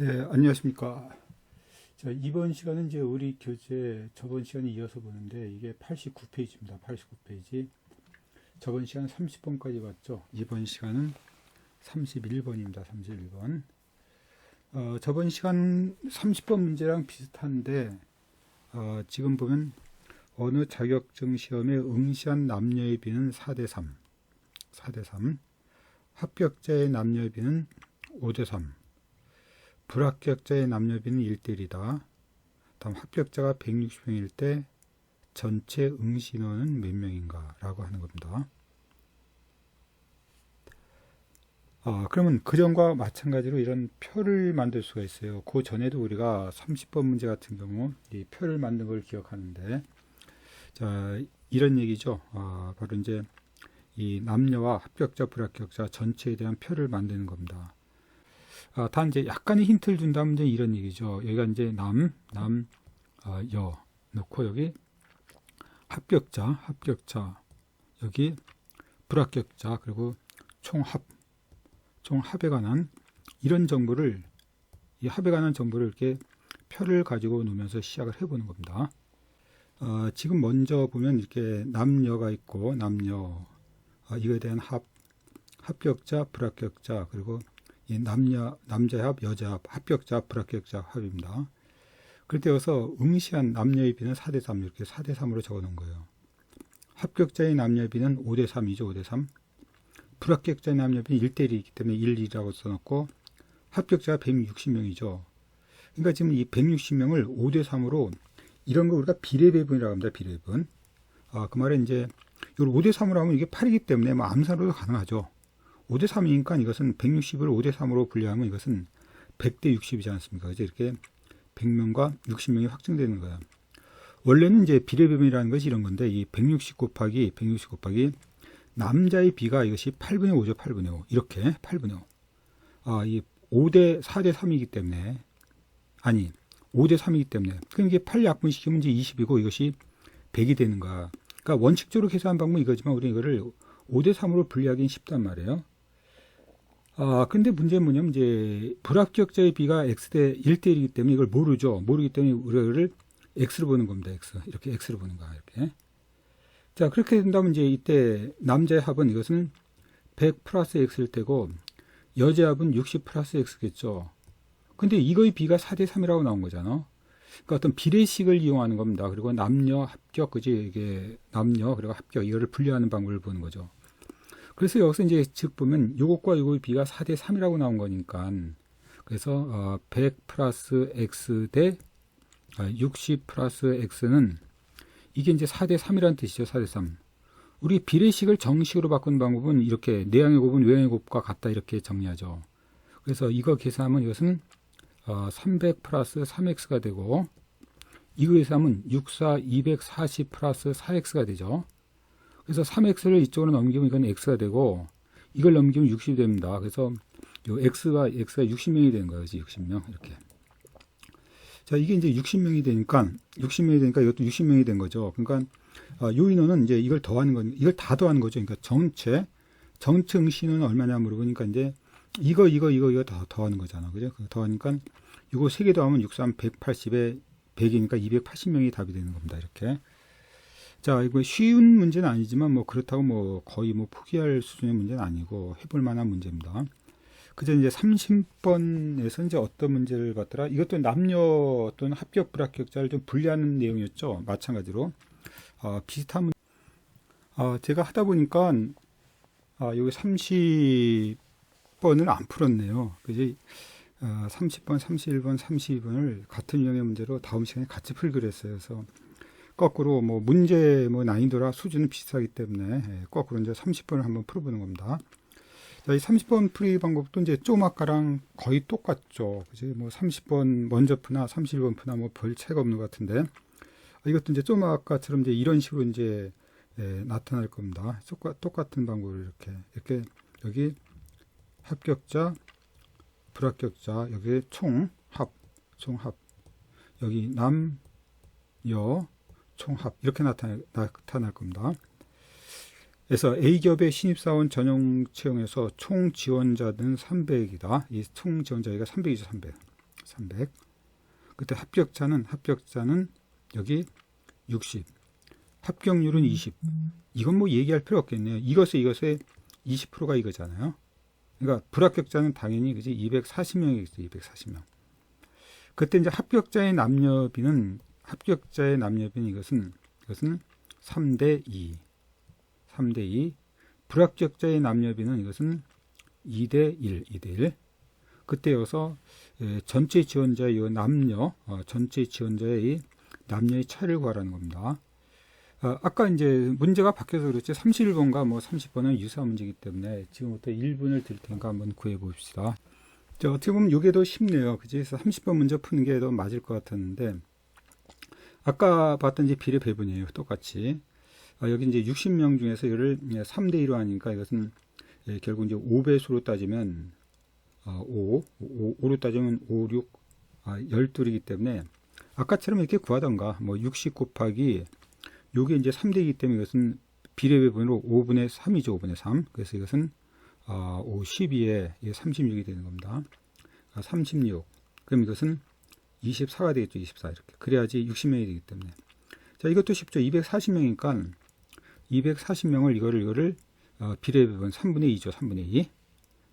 예, 안녕하십니까. 자, 이번 시간은 이제 우리 교재 저번 시간에 이어서 보는데 이게 89페이지입니다. 89페이지. 저번 시간 30번까지 봤죠. 이번 시간은 31번입니다. 31번. 어, 저번 시간 30번 문제랑 비슷한데 어, 지금 보면 어느 자격증 시험에 응시한 남녀의 비는 4대 3. 4대 3. 합격자의 남녀의 비는 5대 3. 불합격자의 남녀비는 1대1이다. 다음 합격자가 160명일 때 전체 응시 인원은 몇 명인가? 라고 하는 겁니다. 아, 그러면 그 전과 마찬가지로 이런 표를 만들 수가 있어요. 그 전에도 우리가 30번 문제 같은 경우 이 표를 만든 걸 기억하는데, 자, 이런 얘기죠. 아, 바로 이제 이 남녀와 합격자, 불합격자 전체에 대한 표를 만드는 겁니다. 아, 단 이제 약간의 힌트를 준다면 이제 이런 얘기죠. 여기가 이제 남, 남, 아, 여 넣고 여기 합격자, 합격자, 여기 불합격자, 그리고 총합, 총합에 관한 이런 정보를 이 합에 관한 정보를 이렇게 표를 가지고 놓으면서 시작을 해보는 겁니다. 어, 지금 먼저 보면 이렇게 남녀가 있고 남녀 어, 이거에 대한 합, 합격자, 불합격자 그리고 이 남녀 남자 합, 여자 합, 합격자, 불합격자 합입니다. 그때여서 응시한 남녀의 비는 4대 3 이렇게 4대 3으로 적어 놓은 거예요. 합격자의 남녀의 비는 5대 3이죠. 5대 3. 불합격자의 남녀의 비는 1대 1이기 때문에 1, 2라고 써 놓고 합격자가 160명이죠. 그러니까 지금 이 160명을 5대 3으로 이런 거 우리가 비례배분이라고 합니다. 비례분. 아, 그 말은 이제 이걸 5대 3으로 하면 이게 8이기 때문에 뭐 암산으로도 가능하죠. 5대 3이니까 이것은 160을 5대 3으로 분리하면 이것은 100대 60이지 않습니까? 그래서 이렇게 100명과 60명이 확정되는 거예요. 원래는 이제 비례배분이라는 것이 이런 건데 이 160 곱하기 160 곱하기 남자의 비가 이것이 8분의 5죠. 8분의 5. 이렇게 8분의 5. 아, 이 5대 4대 3이기 때문에 아니 5대 3이기 때문에 그러니까 이게 8 약분시키면 이제 20이고 이것이 100이 되는 거야. 그러니까 원칙적으로 계산한 방법은 이거지만 우리 이거를 5대 3으로 분리하기는 쉽단 말이에요. 아, 근데 문제는 뭐냐면 이제 불합격자의 비가 x대 1대 1이기 때문에 이걸 모르죠. 모르기 때문에 우리를 x로 보는 겁니다. x. 이렇게 x로 보는 거야. 이렇게. 자, 그렇게 된다면 이제 이때 남자의 합은 이것은 100 플러스 x일 테고 여자 합은 60 플러스 x겠죠. 근데 이거의 비가 4대 3이라고 나온 거잖아. 그러니까 어떤 비례식을 이용하는 겁니다. 그리고 남녀 합격, 그지? 이게 남녀, 그리고 합격, 이거를 분류하는 방법을 보는 거죠. 그래서 여기서 이제 즉 보면 요것과 요거의 비가 4대 3이라고 나온 거니까 그래서 어, 100 플러스 x 대60 아, 플러스 x는 이게 이제 4대 3이라는 뜻이죠. 4대 3. 우리 비례식을 정식으로 바꾸는 방법은 이렇게 내양의 곱은 외양의 곱과 같다 이렇게 정리하죠. 그래서 이거 계산하면 이것은 어, 300 플러스 3x가 되고 이거 계산하면 64 240 플러스 4x가 되죠. 그래서 3x를 이쪽으로 넘기면 이건 x가 되고 이걸 넘기면 60이 됩니다. 그래서 요 x가 x가 60명이 되는 거예요. 60명 이렇게. 자, 이게 이제 60명이 되니까 60명이 되니까 이것도 60명이 된 거죠. 그러니까 어, 요 인원은 이제 이걸 더하는 건 이걸 다 더하는 거죠. 그러니까 전체 전체 응시는 얼마냐 물어보니까 이제 이거 이거 이거 이거 더 더하는 거잖아. 그죠? 더하니까 이거 세 개 더하면 63 180에 100이니까 280명이 답이 되는 겁니다. 이렇게. 자, 이거 쉬운 문제는 아니지만 뭐 그렇다고 뭐 거의 뭐 포기할 수준의 문제는 아니고 해볼 만한 문제입니다. 그저 이제 30번에서 이제 어떤 문제를 봤더라? 이것도 남녀 또는 합격 불합격자를 좀 분리하는 내용이었죠. 마찬가지로 어, 비슷한 문. 어, 제가 하다 보니까 아, 여기 30번을 안 풀었네요. 그지? 어, 30번, 31번, 32번을 같은 유형의 문제로 다음 시간에 같이 풀기로 했어요. 그래서 거꾸로 뭐 문제 뭐 난이도라 수준은 비슷하기 때문에 예, 거꾸로 이제 30번을 한번 풀어보는 겁니다. 자, 이 30번 풀이 방법도 이제 좀 아까랑 거의 똑같죠. 그지? 뭐 30번 먼저 푸나 31번 푸나 뭐 별 차이가 없는 것 같은데 이것도 이제 좀 아까처럼 이제 이런 식으로 이제 예, 나타날 겁니다. 똑같, 똑같은 방법을 이렇게 이렇게 여기 합격자, 불합격자 여기 총합, 총합 여기 남, 여, 총합 이렇게 나타나, 나타날 겁니다. 그래서 A기업의 신입사원 전용 채용에서 총 지원자는 300이다. 이 총 지원자가 300이죠, 300. 300. 그때 합격자는 합격자는 여기 60. 합격률은 20. 이건 뭐 얘기할 필요 없겠네요. 이것에 이것에 20%가 이거잖아요. 그러니까 불합격자는 당연히 그지 240명이겠죠. 240명. 그때 이제 합격자의 남녀비는 합격자의 남녀비는 이것은 이것은 3대 2. 3대 2. 불합격자의 남녀비는 이것은 2대 1. 2대 1. 그때여서 예, 전체 지원자의 이 남녀 어, 전체 지원자의 이 남녀의 차이를 구하라는 겁니다. 아, 아까 이제 문제가 바뀌어서 그렇지 31번과 뭐 30번은 유사한 문제이기 때문에 지금부터 1분을 드릴 테니까 한번 구해 봅시다. 자, 어떻게 보면 이게 더 쉽네요. 그지? 그래서 30번 문제 푸는 게 더 맞을 것 같았는데 아까 봤던 이제 비례 배분이에요. 똑같이. 아, 여기 이제 60명 중에서 이를 3대 1로 하니까 이것은 예, 결국 이제 5배수로 따지면 아, 5, 5, 5로 따지면 5, 6, 아, 12이기 때문에 아까처럼 이렇게 구하던가 뭐 60 곱하기 요게 이제 3대이기 때문에 이것은 비례배분으로 5분의 3이죠. 5분의 3. 그래서 이것은 아, 5, 12에 36이 되는 겁니다. 아, 36. 그럼 이것은 24가 되겠죠. 24 이렇게. 그래야지 60명이 되기 때문에. 자, 이것도 쉽죠. 240명이니까 240명을 이거를 이거를 어, 비례배분 3분의 2죠. 3분의 2.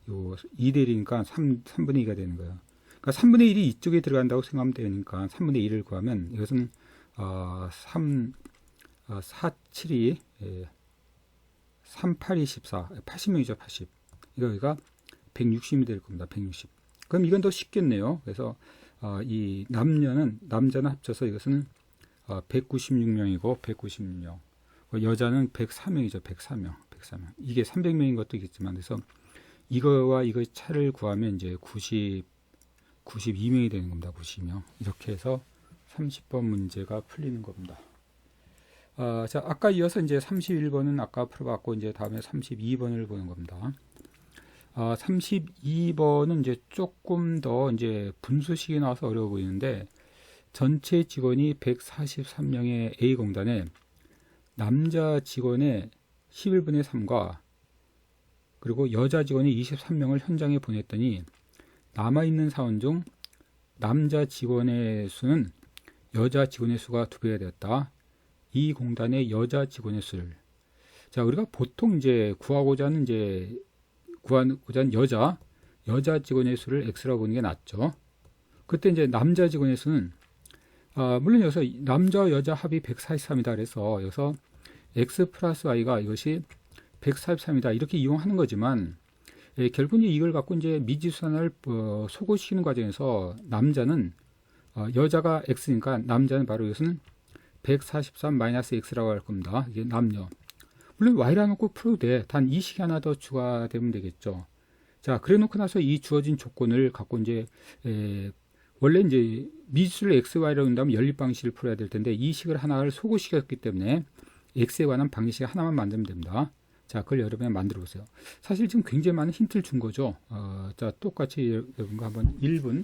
요 2대 1이니까 3, 3분의 2가 되는 거예요. 그러니까 3분의 1이 이쪽에 들어간다고 생각하면 되니까 3분의 1을 구하면 이것은 어, 3 어, 4, 7이 예, 3, 8이 14, 80명이죠, 80. 이거 여기가 160이 될 겁니다, 160. 그럼 이건 더 쉽겠네요. 그래서 어, 이 남녀는 남자는 합쳐서 이것은 어, 196명이고 196명. 어, 여자는 104명이죠, 104명, 104명. 이게 300명인 것도 있겠지만 그래서 이거와 이거의 차를 구하면 이제 90 92명이 되는 겁니다. 92명. 이렇게 해서 30번 문제가 풀리는 겁니다. 어, 자, 아까 이어서 이제 31번은 아까 풀어봤고, 이제 다음에 32번을 보는 겁니다. 어, 32번은 이제 조금 더 이제 분수식이 나와서 어려워 보이는데, 전체 직원이 143명의 A공단에 남자 직원의 11분의 3과 그리고 여자 직원이 23명을 현장에 보냈더니 남아있는 사원 중 남자 직원의 수는 여자 직원의 수가 두 배가 되었다. 이 공단의 여자 직원의 수를 자 우리가 보통 이제 구하고자 하는 이제 구하고자 하는 여자 여자 직원의 수를 x라고 보는 게 낫죠. 그때 이제 남자 직원의 수는 아, 물론 여기서 남자 여자 합이 143이다 그래서 여기서 x 플러스 y가 이것이 143이다 이렇게 이용하는 거지만 예, 결국은 이걸 갖고 이제 미지수산을 어, 소고시키는 과정에서 남자는 어, 여자가 x니까 남자는 바로 이것은 143-x라고 할 겁니다. 이게 남녀. 물론 y라는 꼭 풀어도 돼. 단 이 식이 하나 더 추가되면 되겠죠. 자, 그래 놓고 나서 이 주어진 조건을 갖고 이제 에, 원래 이제 미지수를 x, y라고 한다면 연립 방식을 풀어야 될 텐데 이 식을 하나를 소고시켰기 때문에 x에 관한 방식 하나만 만들면 됩니다. 자, 그걸 여러분이 만들어 보세요. 사실 지금 굉장히 많은 힌트를 준 거죠. 어, 자, 똑같이 여러분과 한번 1분.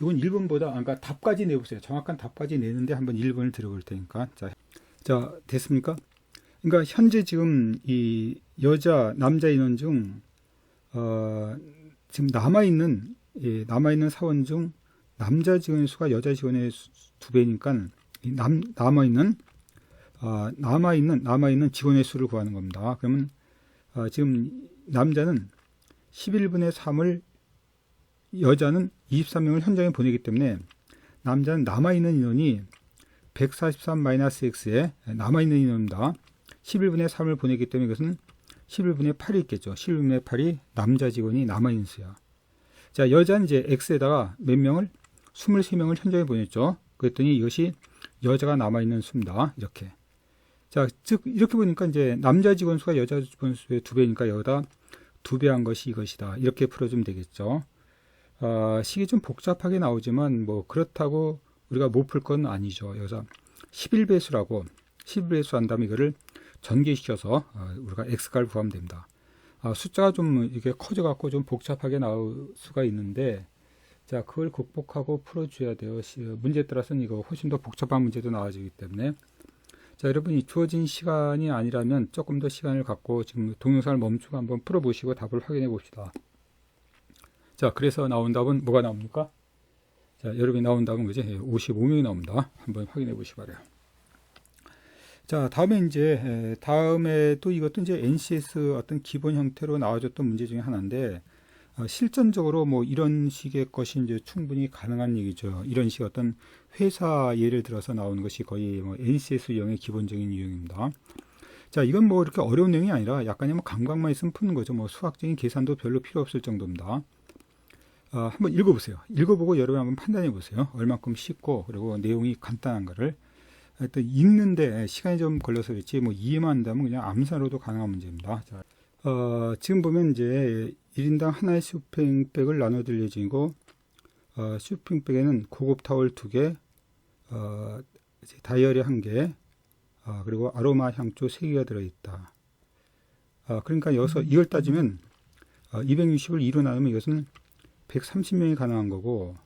이건 1분보다, 그러니까 답까지 내보세요. 정확한 답까지 내는데 한번 1분을 들어볼 테니까. 자, 자, 됐습니까? 그러니까 현재 지금 이 여자, 남자 인원 중, 어, 지금 남아 있는, 예, 남아 있는 사원 중 남자 직원의 수가 여자 직원의 수, 두 배니까 남, 남아 있는 어, 남아 있는, 남아 있는 직원의 수를 구하는 겁니다. 그러면, 어, 지금 남자는 11분의 3을 여자는 23명을 현장에 보내기 때문에 남자는 남아 있는 인원이 143-x에 남아 있는 인원입니다. 11분의 3을 보내기 때문에 이것은 11분의 8이 있겠죠. 11분의 8이 남자 직원이 남아있는 수야. 자, 여자는 이제 x에다가 몇 명을? 23명을 현장에 보냈죠. 그랬더니 이것이 여자가 남아있는 수입니다. 이렇게. 자, 즉 이렇게 보니까 이제 남자 직원 수가 여자 직원 수의 두 배니까 여기다 두 배 한 것이 이것이다. 이렇게 풀어주면 되겠죠. 어, 식이 좀 복잡하게 나오지만 뭐 그렇다고 우리가 못 풀 건 아니죠. 여기서 11배수라고 11배수 한 다음에 이거를 전개시켜서 어, 우리가 x값을 구하면 됩니다. 아, 숫자가 좀 이게 커져 갖고 좀 복잡하게 나올 수가 있는데 자 그걸 극복하고 풀어줘야 돼요. 문제에 따라서는 이거 훨씬 더 복잡한 문제도 나와지기 때문에 자, 여러분이 주어진 시간이 아니라면 조금 더 시간을 갖고 지금 동영상을 멈추고 한번 풀어보시고 답을 확인해 봅시다. 자, 그래서 나온 답은 뭐가 나옵니까? 자, 여러분이 나온다면 그지? 55명이 나옵니다. 한번 확인해 보시 기 바래요. 자, 다음에 이제 에, 다음에 또 이것도 이제 NCS 어떤 기본 형태로 나와줬던 문제 중에 하나인데 어, 실전적으로 뭐 이런 식의 것이 이제 충분히 가능한 얘기죠. 이런 식 어떤 회사 예를 들어서 나오는 것이 거의 뭐 NCS 유형의 기본적인 유형입니다. 자, 이건 뭐 이렇게 어려운 내용이 아니라 약간의 뭐 감각만 있으면 푸는 거죠. 뭐 수학적인 계산도 별로 필요 없을 정도입니다. 어, 한번 읽어보세요. 읽어보고 여러분 한번 판단해 보세요. 얼만큼 쉽고 그리고 내용이 간단한가를 하여튼 읽는데 시간이 좀 걸려서 그렇지 뭐 이해만 한다면 그냥 암산으로도 가능한 문제입니다. 자, 어, 지금 보면 이제 1인당 하나의 쇼핑백을 나눠줄 예정이고 어, 쇼핑백에는 고급 타월 2개, 어, 이제 다이어리 1개, 어, 그리고 아로마 향초 3개가 들어있다. 어, 그러니까 여기서 이걸 따지면 어, 260을 2로 나누면 이것은 130명이 가능한 거고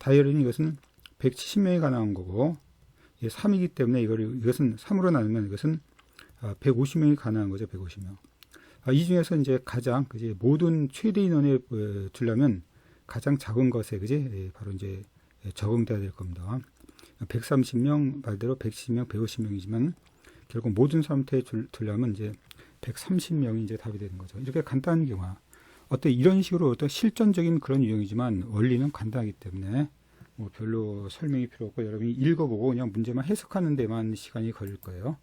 다이어리는 이것은 170명이 가능한 거고 3이기 때문에 이걸 이것은 3으로 나누면 이것은 150명이 가능한 거죠. 150명. 아, 이 중에서 이제 가장 그지 모든 최대 인원에 주려면 가장 작은 것에 그지 예, 바로 이제 적응돼야 될 겁니다. 130명 말대로 170명, 150명이지만 결국 모든 사람한테 주려면 이제 130명이 이제 답이 되는 거죠. 이렇게 간단한 경우 어떤 이런 식으로 어떤 실전적인 그런 유형이지만 원리는 간단하기 때문에 뭐 별로 설명이 필요 없고 여러분이 읽어보고 그냥 문제만 해석하는 데만 시간이 걸릴 거예요.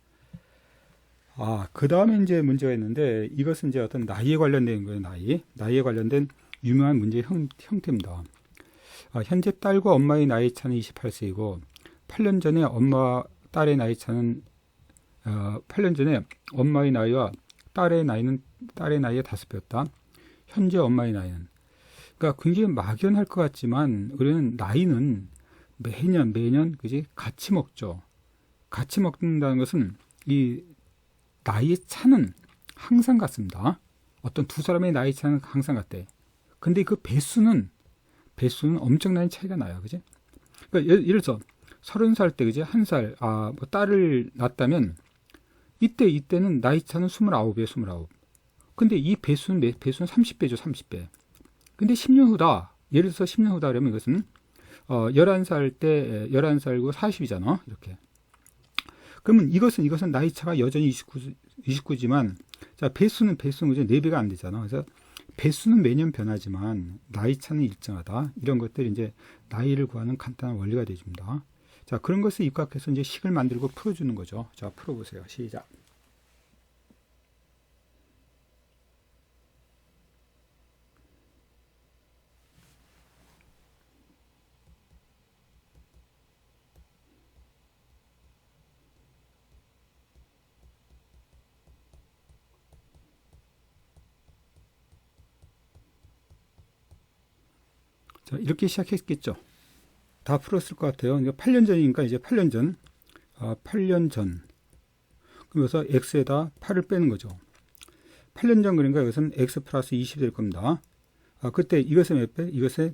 아, 그 다음에 이제 문제가 있는데 이것은 이제 어떤 나이에 관련된 거예요, 나이. 나이에 관련된 유명한 문제 형, 형태입니다. 아, 현재 딸과 엄마의 나이 차는 28세이고 8년 전에 엄마, 딸의 나이 차는 어, 8년 전에 엄마의 나이와 딸의 나이는 딸의 나이의 5배였다. 현재 엄마의 나이는. 그러니까 굉장히 막연할 것 같지만 우리는 나이는 매년 매년 그지 같이 먹죠. 같이 먹는다는 것은 이 나이의 차는 항상 같습니다. 어떤 두 사람의 나이 차는 항상 같대. 근데 그 배수는 배수는 엄청난 차이가 나요. 그지? 그러니까 예를, 예를 들어서 서른 살 때 그지 한 살 아 뭐 딸을 낳았다면 이때 이때는 나이 차는 스물아홉이에요. 스물아홉. 근데 이 배수는 배수는 30배죠. 30배. 근데 10년 후다. 예를 들어서 10년 후다 그러면 이것은 어 11살 때 11살고 40이잖아. 이렇게. 그러면 이것은 이것은 나이 차가 여전히 29 29지만 자, 배수는 배수는 그죠? 4배가 안 되잖아. 그래서 배수는 매년 변하지만 나이 차는 일정하다. 이런 것들이 이제 나이를 구하는 간단한 원리가 되줍니다. 자, 그런 것을 입각해서 이제 식을 만들고 풀어주는 거죠. 자, 풀어보세요. 시작. 자, 이렇게 시작했겠죠. 다 풀었을 것 같아요. 8년 전이니까 이제 8년 전. 아, 8년 전. 그러면서 x에다 8을 빼는 거죠. 8년 전 그러니까 이것은 x 플러스 20이 될 겁니다. 아, 그때 이것의 몇 배? 이것의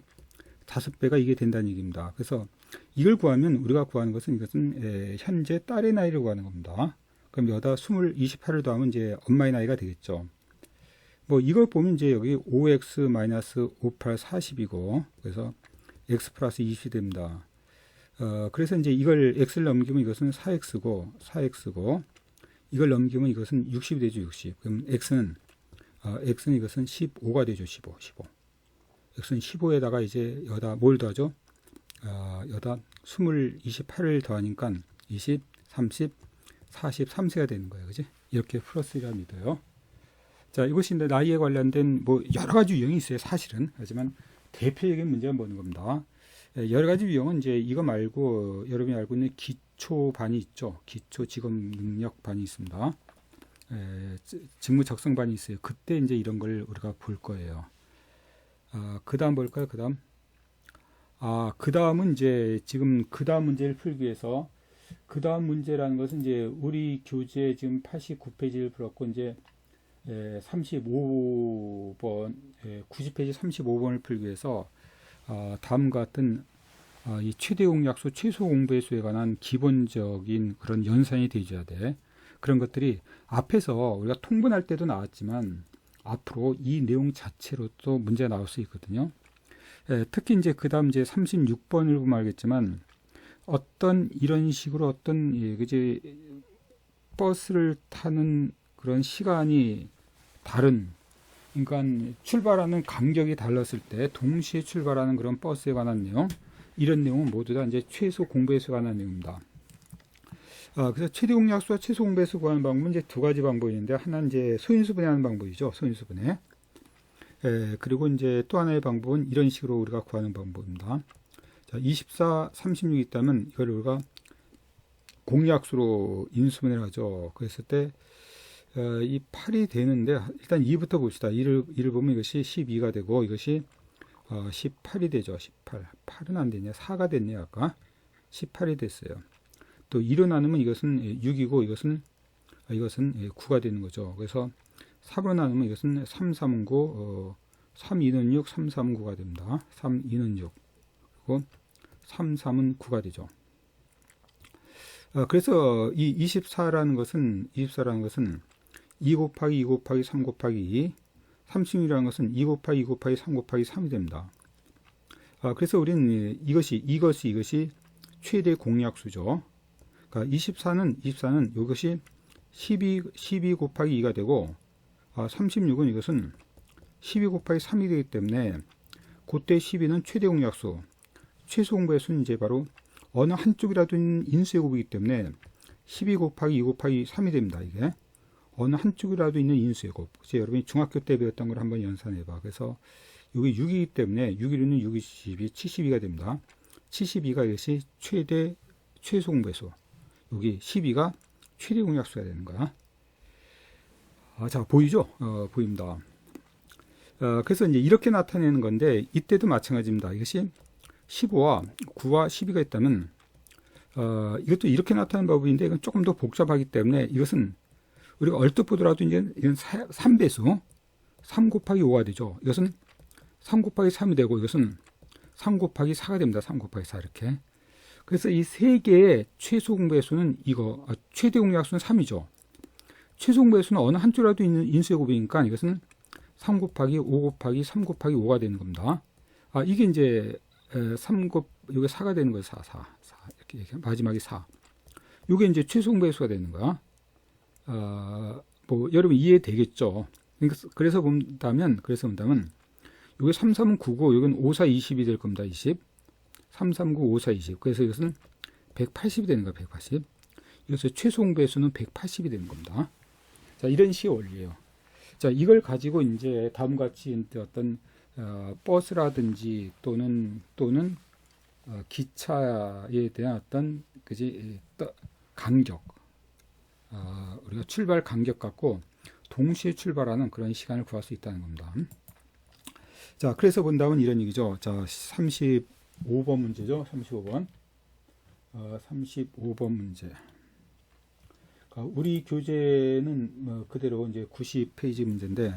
5배가 이게 된다는 얘기입니다. 그래서 이걸 구하면 우리가 구하는 것은 이것은 에, 현재 딸의 나이를 구하는 겁니다. 그럼 여기다 20, 28을 더하면 이제 엄마의 나이가 되겠죠. 뭐 이걸 보면 이제 여기 5x 마이너스 58 40이고 그래서 x 플러스 20이 됩니다. 어, 그래서 이제 이걸 x를 넘기면 이것은 4x고 4x고 이걸 넘기면 이것은 60이 되죠 60. 그럼 x는 어, x는 이것은 15가 되죠 15 15. x는 15에다가 이제 여다 뭘 더하죠? 어, 여다 20 28을 더하니까 20 30 43세가 되는 거예요. 그지? 이렇게 풀었으리라 믿어요. 자, 이것이 나이에 관련된 뭐 여러 가지 유형이 있어요, 사실은. 하지만 대표적인 문제가 뭐는 겁니다. 예, 여러 가지 유형은 이제 이거 말고 여러분이 알고 있는 기초 반이 있죠. 기초 직업 능력 반이 있습니다. 에, 예, 직무 적성 반이 있어요. 그때 이제 이런 걸 우리가 볼 거예요. 아, 그 다음 볼까요? 그 다음. 아, 그 다음은 이제 지금 그 다음 문제를 풀기 위해서 그 다음 문제라는 것은 이제 우리 교재 지금 89페이지를 풀었고 이제 35번, 예, 90페이지 35번을 풀기 위해서 어, 다음과 같은 어, 이 최대 공약수, 최소 공배수에 관한 기본적인 그런 연산이 되어야 돼. 그런 것들이 앞에서 우리가 통분할 때도 나왔지만 앞으로 이 내용 자체로도 문제가 나올 수 있거든요. 예, 특히 이제 그 다음 이제 36번을 보면 알겠지만 어떤 이런 식으로 어떤 예, 그제 버스를 타는 그런 시간이 다른 그러니까 출발하는 간격이 달랐을 때 동시에 출발하는 그런 버스에 관한 내용 이런 내용은 모두 다 이제 최소 공배수에 관한 내용입니다. 아, 그래서 최대 공약수와 최소 공배수 구하는 방법은 이제 두 가지 방법이 있는데 하나는 이제 소인수 분해하는 방법이죠. 소인수 분해. 예, 그리고 이제 또 하나의 방법은 이런 식으로 우리가 구하는 방법입니다. 자, 24, 36 있다면 이걸 우리가 공약수로 인수분해를 하죠. 그랬을 때, 어, 이 8이 되는데, 일단 2부터 봅시다. 2를, 2를 보면 이것이 12가 되고, 이것이 어, 18이 되죠. 18. 8은 안 되냐? 4가 됐네요. 아까. 18이 됐어요. 또 2로 나누면 이것은 6이고, 이것은, 아, 이것은 9가 되는 거죠. 그래서 3으로 나누면 이것은 3, 3은 9, 어, 3, 2는 6, 3, 3은 9가 됩니다. 3, 2는 6. 그리고 3, 3은 9가 되죠. 어, 그래서 이 24라는 것은 24라는 것은 2 곱하기 2 곱하기 3 곱하기 2 36이라는 것은 2 곱하기 2 곱하기 3 곱하기 3이 됩니다. 아, 그래서 우리는 이것이 이것이 이것이 최대 공약수죠. 그러니까 24는 24는 이것이 12 12 곱하기 2가 되고 아, 36은 이것은 12 곱하기 3이 되기 때문에 그때 12는 최대 공약수, 최소 공배수는 이제 바로 어느 한쪽이라도 인수의 곱이기 때문에 12 곱하기 2 곱하기 3이 됩니다. 이게 어느 한쪽이라도 있는 곱. 그래서 여러분이 중학교 때 배웠던 걸 한번 연산해봐. 그래서 여기 6이기 때문에 6일은 6이 12, 72가 됩니다. 72가 이것이 최대 최소 공배수. 여기 12가 최대 공약수가 되는 거야. 아, 자 보이죠? 어, 보입니다. 어, 그래서 이제 이렇게 나타내는 건데 이때도 마찬가지입니다. 이것이 15와 9와 12가 있다면 어, 이것도 이렇게 나타내는 법인데 이건 조금 더 복잡하기 때문에 이것은 우리가 얼뜻 보더라도 이제 이건 3배수 3 곱하기 5가 되죠. 이것은 3 곱하기 3이 되고 이것은 3 곱하기 4가 됩니다. 3 곱하기 4 이렇게. 그래서 이 세 개의 최소 공배수는 이거 아, 최대 공약수는 3이죠. 최소 공배수는 어느 한쪽이라도 있는 인수의 곱이니까 이것은 3 곱하기 5 곱하기 3 곱하기 5가 되는 겁니다. 아, 이게 이제 3 곱, 이게 4가 되는 거예요. 4, 4, 4. 이렇게. 마지막이 4. 이게 이제 최소 공배수가 되는 거야. 아, 뭐, 여러분 이해되겠죠? 그러니까 그래서 본다면, 그래서 본다면, 이게 3, 3은 9고, 이건 5, 4, 20이 될 겁니다. 20. 3, 3, 9, 5, 4, 20. 그래서 이것은 180이 되는 거야. 180. 그래서 최소 공배수는 180이 되는 겁니다. 자, 이런 식의 원리예요. 자, 이걸 가지고 이제 다음과 같이 어떤 어, 버스라든지 또는 또는 어, 기차에 대한 어떤 그지 간격 어, 우리가 출발 간격 갖고 동시에 출발하는 그런 시간을 구할 수 있다는 겁니다. 자, 그래서 본다면 이런 얘기죠. 자, 35번 문제죠. 35번. 어, 35번 문제. 우리 교재는 뭐 그대로 이제 90페이지 문제인데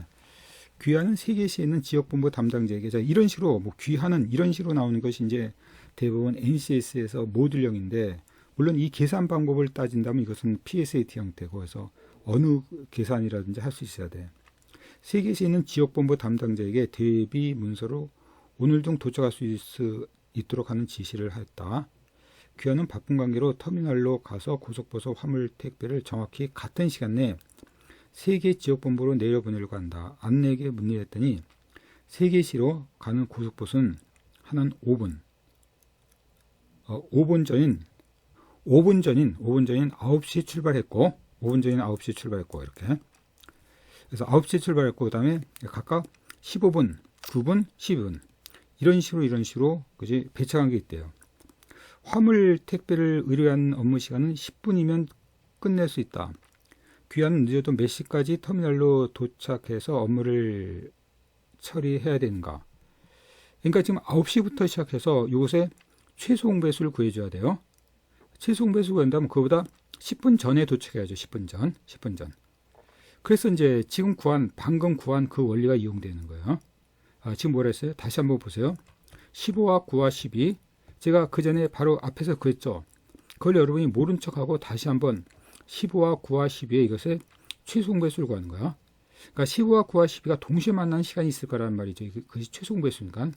귀하는 세계시에 있는 지역본부 담당자에게 자 이런 식으로 뭐 귀하는 이런 식으로 나오는 것이 이제 대부분 NCS에서 모듈형인데 물론 이 계산 방법을 따진다면 이것은 PSAT 형태고 해서 어느 계산이라든지 할 수 있어야 돼. 세계시에 있는 지역본부 담당자에게 대비 문서로 오늘 중 도착할 수 있, 있도록 하는 지시를 했다. 귀하는 바쁜 관계로 터미널로 가서 고속버스 화물 택배를 정확히 같은 시간 내에 세계 지역본부로 내려보내려고 한다. 안내에게 문의를 했더니 세계시로 가는 고속버스는 하는 5분. 어, 5분 전인 5분 전인 5분 전인 9시에 출발했고 5분 전인 9시에 출발했고 이렇게. 그래서 9시에 출발했고 그다음에 각각 15분, 9분, 12분 이런 식으로 이런 식으로 그지 배차한 게 있대요. 화물 택배를 의뢰한 업무 시간은 10분이면 끝낼 수 있다. 귀하는 늦어도 몇 시까지 터미널로 도착해서 업무를 처리해야 되는가? 그러니까 지금 9시부터 시작해서 이곳에 최소 공배수를 구해줘야 돼요. 최소 공배수 구한다면 그보다 10분 전에 도착해야죠. 10분 전, 10분 전. 그래서 이제 지금 구한 방금 구한 그 원리가 이용되는 거예요. 아, 지금 뭐라 했어요? 다시 한번 보세요. 15와 9와 12 제가 그 전에 바로 앞에서 그랬죠. 그걸 여러분이 모른 척하고 다시 한번 15와 9와 12에 이것의 최소 공배수를 구하는 거야. 그러니까 15와 9와 12가 동시에 만나는 시간이 있을 거란 말이죠. 그것이 최소 공배수니까.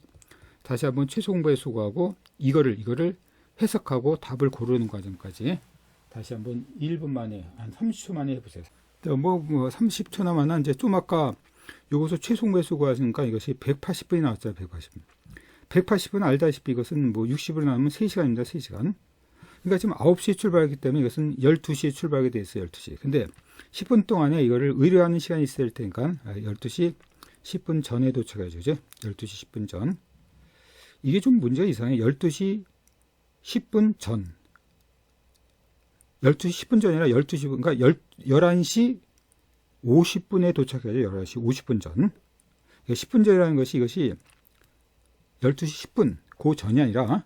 다시 한번 최소 공부에 수고하고 이거를 이거를 해석하고 답을 고르는 과정까지 다시 한번 1분 만에 한 30초 만에 해보세요. 뭐, 뭐 30초 남았나 이제 좀 아까 요것을 최소 공부에 수고하시니까 이것이 180분이 나왔잖아요. 180분. 180분 알다시피 이것은 뭐 60분 나오면 3시간입니다. 3시간. 그러니까 지금 9시에 출발하기 때문에 이것은 12시에 출발하게 돼 있어요. 12시. 근데 10분 동안에 이거를 의뢰하는 시간이 될 테니까 12시 10분 전에 도착해야죠. 그죠? 12시 10분 전. 이게 좀 문제가 이상해. 12시 10분 전. 12시 10분 전이라 12시, 그러니까 11시 50분에 도착해야죠. 11시 50분 전. 10분 전이라는 것이 이것이 12시 10분, 그 전이 아니라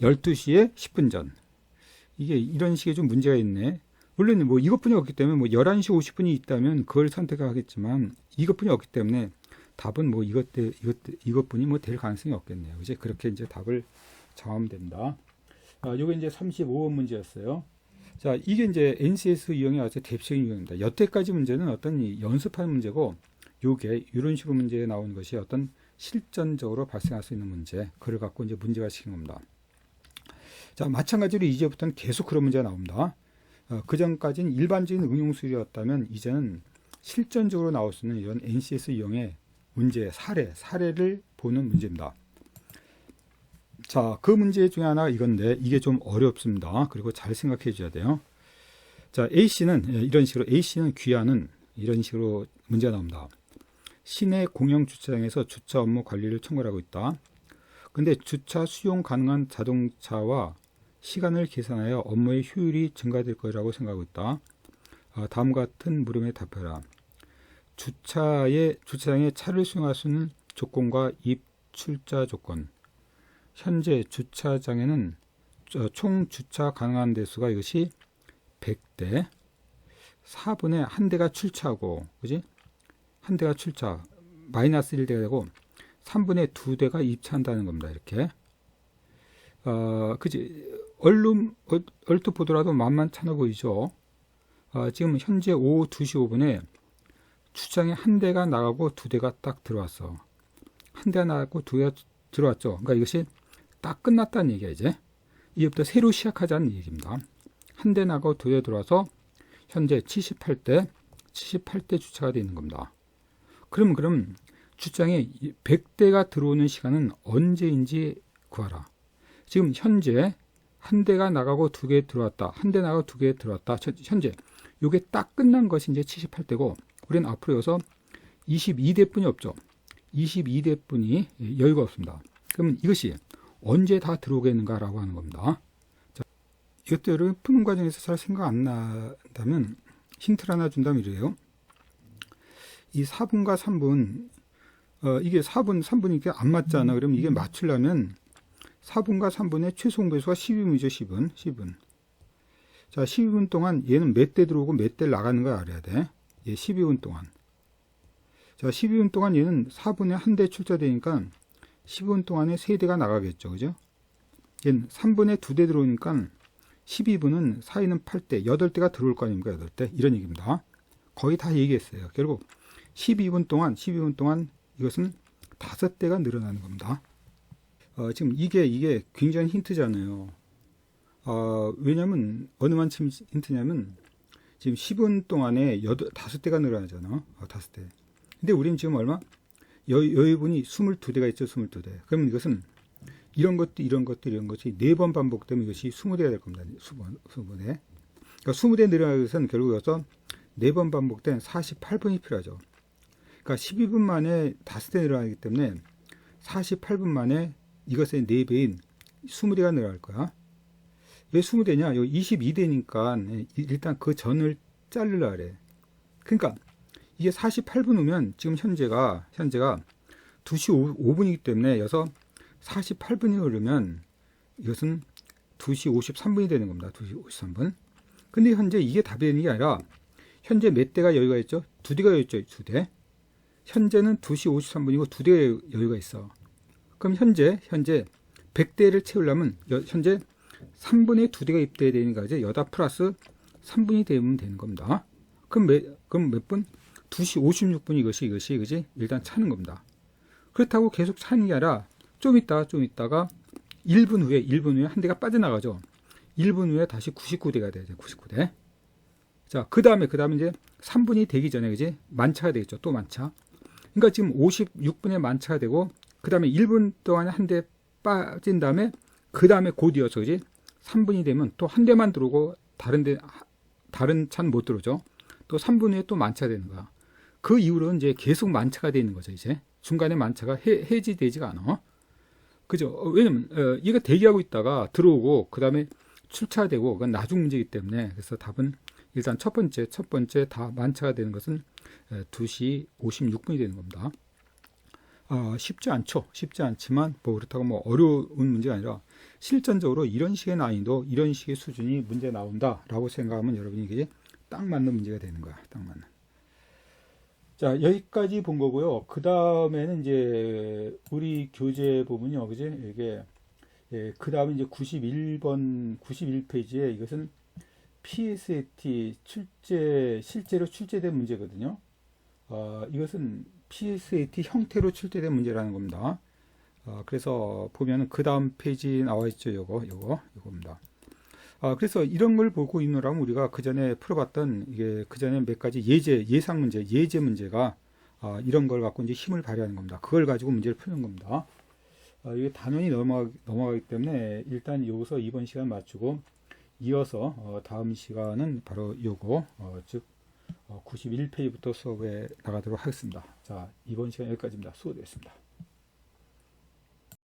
12시에 10분 전. 이게 이런 식의 좀 문제가 있네. 물론 뭐 이것뿐이 없기 때문에 뭐 11시 50분이 있다면 그걸 선택하겠지만 이것뿐이 없기 때문에 답은 뭐 이것 때 이것 이것뿐이 뭐 될 가능성이 없겠네요. 이제 그렇게 이제 답을 정하면 된다. 아, 요게 이제 35번 문제였어요. 자, 이게 이제 NCS 유형의 아주 대표적인 유형입니다. 여태까지 문제는 어떤 이 연습하는 문제고 요게 이런 식으로 문제에 나오는 것이 어떤 실전적으로 발생할 수 있는 문제, 그걸 갖고 이제 문제가 시킨 겁니다. 자, 마찬가지로 이제부터는 계속 그런 문제가 나옵니다. 어, 그 전까지는 일반적인 응용 수리였다면 이제는 실전적으로 나올 수 있는 이런 NCS 유형의 문제, 사례, 사례를 보는 문제입니다. 자, 그 문제 중에 하나 이건데 이게 좀 어렵습니다. 그리고 잘 생각해 줘야 돼요. 자, A씨는 예, 이런 식으로 A씨는 귀하는 이런 식으로 문제가 나옵니다. 시내 공영 주차장에서 주차 업무 관리를 청구하고 있다. 근데 주차 수용 가능한 자동차와 시간을 계산하여 업무의 효율이 증가될 거라고 생각하고 있다. 아, 다음 같은 물음에 답해라. 주차에 주차장에 차를 수용할 수 있는 조건과 입출자 조건. 현재 주차장에는 총 주차 가능한 대수가 이것이 100대 4분의 한 대가 출차하고 그지? 한 대가 출차 마이너스 1대가 되고 3분의 두 대가 입차한다는 겁니다. 이렇게 어, 그지? 얼른 얼뜻 보더라도 만만찮아 보이죠. 어, 지금 현재 오후 2시 5분에 주차장에 한 대가 나가고 두 대가 딱 들어왔어. 한 대가 나가고 두 대가 들어왔죠. 그러니까 이것이 딱 끝났다는 얘기야 이제. 이제부터 새로 시작하자는 얘기입니다. 한 대 나가고 두 대 들어와서 현재 78대 78대 주차가 되어 있는 겁니다. 그럼 그럼 주차장에 100대가 들어오는 시간은 언제인지 구하라. 지금 현재 한 대가 나가고 두 개 들어왔다. 한 대 나가고 두 개 들어왔다. 현재 이게 딱 끝난 것이 이제 78대고 우리는 앞으로 여기서 22대뿐이 없죠. 22대뿐이 여유가 없습니다. 그럼 이것이 언제 다 들어오겠는가라고 하는 겁니다. 자, 여러분 푸는 과정에서 잘 생각 안 난다면 힌트를 하나 준다면 이래요. 이 4분과 3분, 어, 이게 4분, 3분이 이게 안 맞잖아. 그럼 이게 맞추려면 4분과 3분의 최소 공배수가 12분이죠. 10분. 10분. 자, 12분 동안 얘는 몇 대 들어오고 몇 대 나가는 걸 알아야 돼. 얘 12분 동안. 자, 12분 동안 얘는 4분의 한 대 출자되니까 10분 동안에 3대가 나가겠죠. 그죠? 얘는 3분의 2대 들어오니까 12분은 사이는 8대, 8대가 들어올 거 아닙니까? 8대. 이런 얘기입니다. 거의 다 얘기했어요. 결국 12분 동안, 12분 동안 이것은 5대가 늘어나는 겁니다. 어, 지금 이게, 이게 굉장히 힌트잖아요. 어, 왜냐면, 어느 만큼 힌트냐면, 지금 10분 동안에 8, 5대가 늘어나잖아. 어, 5대. 근데 우리는 지금 얼마? 여, 여유분이 22대가 있죠, 22대. 그러면 이것은 이런 것도 이런 것도 이런 것이 네 번 반복되면 이것이 20대가 될 겁니다. 20번, 20대. 그러니까 20대 늘어나기 위해서는 결국 여기서 네 번 반복된 48분이 필요하죠. 그러니까 12분 만에 5대 늘어나기 때문에 48분 만에 이것의 4배인 20대가 늘어날 거야. 왜 20대냐? 여기 22대니까 일단 그 전을 자르려 그래. 그러니까 이게 48분 후면 지금 현재가 현재가 2시 5, 분이기 때문에 여기서 48분이 흐르면 이것은 2시 53분이 되는 겁니다. 2시 53분. 근데 현재 이게 답이 되는 게 아니라 현재 몇 대가 여유가 있죠? 두 대가 여유 있죠. 두 대. 현재는 2시 53분이고 두 대가 여유가 있어. 그럼 현재 현재 100대를 채우려면 현재 3분의 두 대가 입대해야 되니까 이제 여다 플러스 3분이 되면 되는 겁니다. 그럼 몇, 그럼 몇 분? 2시 56분 이것이 이것이 그지 일단 차는 겁니다. 그렇다고 계속 차는 게 아니라 좀 있다가 좀 있다가 1분 후에 1분 후에 한 대가 빠져나가죠. 1분 후에 다시 99대가 돼야 돼. 99대. 자, 그 다음에 그 다음에 이제 3분이 되기 전에 그지? 만차가 되겠죠. 또 만차. 그러니까 지금 56분에 만차가 되고 그 다음에 1분 동안에 한대 빠진 다음에 그 다음에 곧 이어서 그지? 3분이 되면 또 한 대만 들어오고 다른 데 다른 차는 못 들어오죠. 또 3분 후에 또 만차가 되는 거야. 그 이후로는 이제 계속 만차가 되는 거죠, 이제. 중간에 만차가 해, 해지되지가 않아. 그죠? 어, 왜냐면, 어, 얘가 대기하고 있다가 들어오고, 그 다음에 출차되고, 그건 나중 문제이기 때문에, 그래서 답은 일단 첫 번째, 첫 번째 다 만차가 되는 것은 에, 2시 56분이 되는 겁니다. 아, 쉽지 않죠. 쉽지 않지만, 뭐, 그렇다고 뭐 어려운 문제가 아니라, 실전적으로 이런 식의 난이도, 이런 식의 수준이 문제 나온다라고 생각하면 여러분이 이게 딱 맞는 문제가 되는 거야. 딱 맞는. 자, 여기까지 본 거고요. 그 다음에는 이제 우리 교재 보면요. 그지? 이게, 예, 그 다음에 이제 91번, 91페이지에 이것은 PSAT 출제, 실제로 출제된 문제거든요. 어, 이것은 PSAT 형태로 출제된 문제라는 겁니다. 어, 그래서 보면은 그 다음 페이지 나와 있죠. 요거, 요거, 요겁니다. 아, 그래서 이런 걸 보고 있느라면 우리가 그 전에 풀어봤던 이게 그 전에 몇 가지 예제, 예상 문제, 예제 문제가 아, 이런 걸 갖고 이제 힘을 발휘하는 겁니다. 그걸 가지고 문제를 푸는 겁니다. 아, 이게 단원이 넘어가, 넘어가기 때문에 일단 여기서 이번 시간 맞추고 이어서 어, 다음 시간은 바로 요거, 어, 즉, 어, 91페이지부터 수업에 나가도록 하겠습니다. 자, 이번 시간 여기까지입니다. 수고되셨습니다.